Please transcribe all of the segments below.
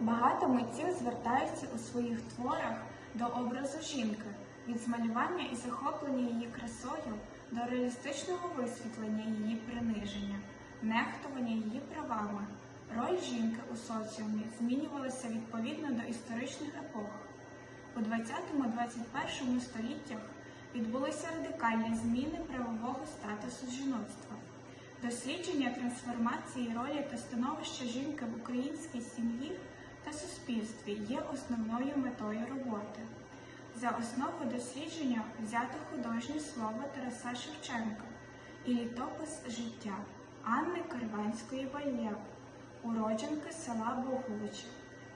Багато митців звертаються у своїх творах до образу жінки, від змалювання і захоплення її красою до реалістичного висвітлення її приниження, нехтування її правами. Роль жінки у соціумі змінювалася відповідно до історичних епох. У 20-21 століттях відбулися радикальні зміни правового статусу жіноцтва. Дослідження трансформації ролі та становища жінки в українській сім'ї та суспільстві є основною метою роботи. За основу дослідження взято художнє слово Тараса Шевченка і літопис життя Анни Карванської Вальяк, уродженки села Боговичі,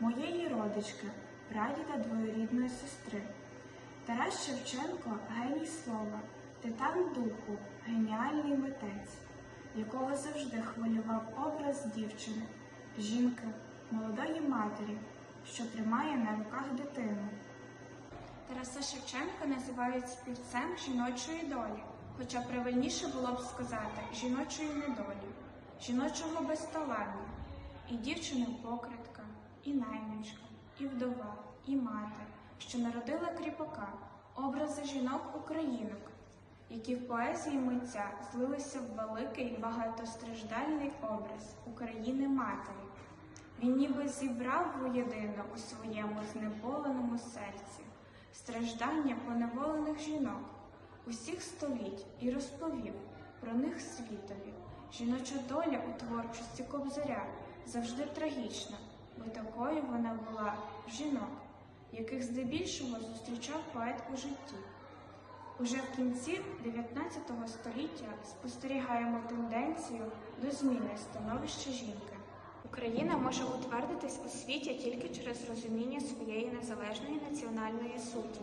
моєї родички, прадіда двоюрідної сестри. Тарас Шевченко геній слова, титан духу, геніальний митець, якого завжди хвилював образ дівчини, жінки, молодої матері, що тримає на руках дитину. Тараса Шевченка називають співцем жіночої долі, хоча правильніше було б сказати жіночої недолі, жіночого безталання, і дівчина покритка, і наймичка, і вдова, і мати, що народила кріпака, образи жінок українок, які в поезії митця злилися в великий багатостраждальний образ України матері. Він ніби зібрав воєдино у своєму знеболеному серці страждання поневолених жінок усіх століть і розповів про них світові. Жіноча доля у творчості Кобзаря завжди трагічна, бо такою вона була жінок, яких здебільшого зустрічав поет у житті. Уже в кінці 19 століття спостерігаємо тенденцію до зміни становища жінки. Україна може утвердитись у світі тільки через розуміння своєї незалежної національної суті.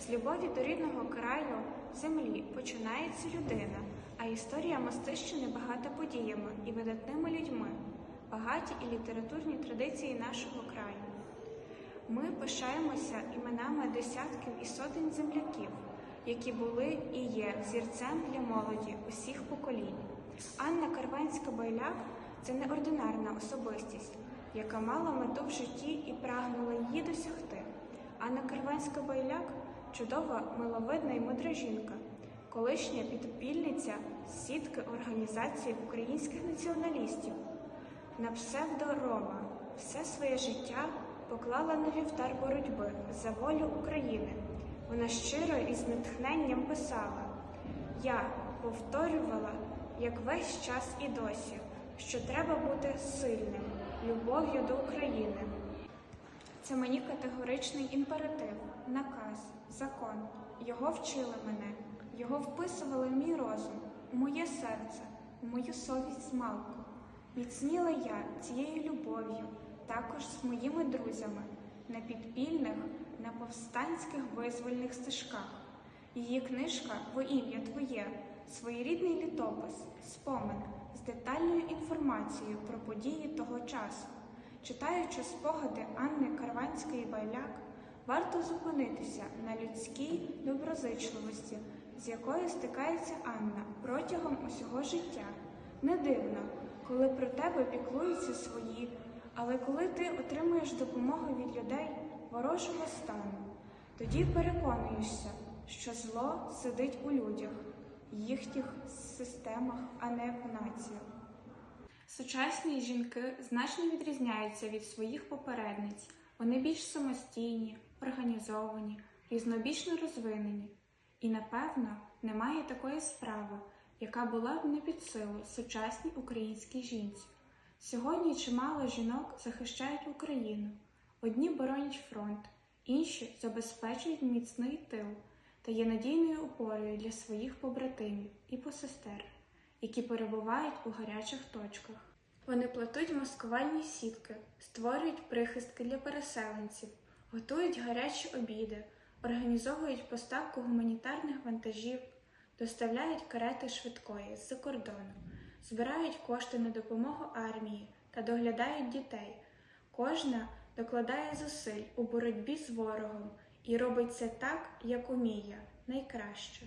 З любові до рідного краю, землі починається людина, а історія Мостищини багата подіями і видатними людьми, багаті і літературні традиції нашого краю. Ми пишаємося іменами десятків і сотень земляків, які були і є зірцем для молоді усіх поколінь. Анна Карванська-Байляк це неординарна особистість, яка мала мету в житті і прагнула її досягти. Анна Карванська-Байляк чудова, миловидна і мудра жінка, колишня підпільниця сітки організації українських націоналістів. На псевдо Рома все своє життя поклала на вівтар боротьби за волю України. Вона щиро і з натхненням писала: Я повторювала, як весь час і досі, що треба бути сильним, любов'ю до України. Це мені категоричний імператив, наказ, закон. Його вчили мене, його вписували в мій розум, у моє серце, у мою совість змалку. Міцніла я цією любов'ю, також з моїми друзями, на підпільних, на повстанських визвольних стежках. Її книжка Во ім'я Твоє, своєрідний літопис, спомин з детальною інформацією про події того часу. Читаючи спогади Анни Карванської Байляк, варто зупинитися на людській доброзичливості, з якою стикається Анна протягом усього життя. Не дивно, коли про тебе піклуються свої, але коли ти отримуєш допомогу від людей ворожого стану, тоді переконуєшся, що зло сидить у людях, їхніх системах, а не в націях. Сучасні жінки значно відрізняються від своїх попередниць. Вони більш самостійні, організовані, різнобічно розвинені. І, напевно, немає такої справи, яка була б не під силу сучасній українській жінці. Сьогодні чимало жінок захищають Україну. Одні боронять фронт, інші забезпечують міцний тил та є надійною опорою для своїх побратимів і посестер, які перебувають у гарячих точках. Вони плетуть маскувальні сітки, створюють прихистки для переселенців, готують гарячі обіди, організовують поставку гуманітарних вантажів, доставляють карети швидкої з-за кордону, збирають кошти на допомогу армії та доглядають дітей. Кожна докладає зусиль у боротьбі з ворогом і робить це так, як уміє, найкраще.